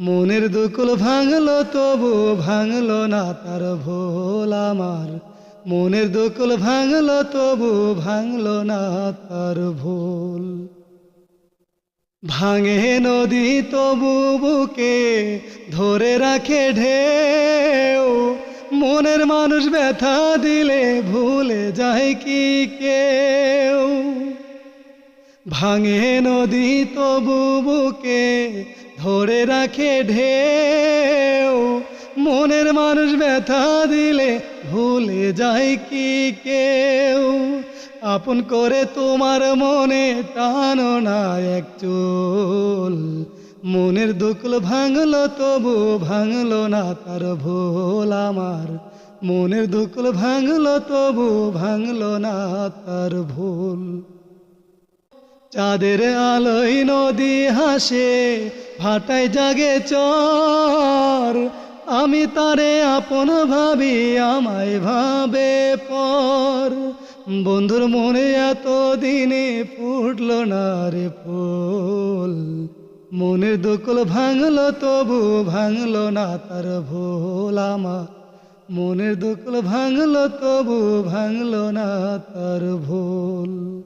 মনের দুকুল ভাঙলো, তবু ভাঙলো না তার ভোল আমার। মনের দুকুল ভাঙলো, তবু ভাঙলো না তার ভুল। ভাঙে নদী, তবু বুকে ধরে রাখে ঢেউ। মনের মানুষ ব্যথা দিলে ভুলে যায় কি কেউ। ভাঙে নদী, তবু বুকে ধরে রাখে ঢেউ। মনের মানুষ ব্যথা দিলে ভুলে যায় কি কেউ। আপন করে তোমার মনে টানো না এক চুল। মনের দুকুল ভাঙলো, তবু ভাঙলো না তার ভোল আমার। মনের দুকুল ভাঙলো, তবু ভাঙলো না তার ভুল। চাঁদের আলোয় নদী হাসে, ভাটায় জাগে চর। আমি তারে আপন ভাবি, আমায় ভাবে পর। বন্ধুর মনে এত দিনে ফুটলো না রে ফুল। মনের দোকল ভাঙলো, তবু ভাঙলো না তার ভোল আমার মনের দোকল ভাঙলো, তবু ভাঙলো না তার ভুল।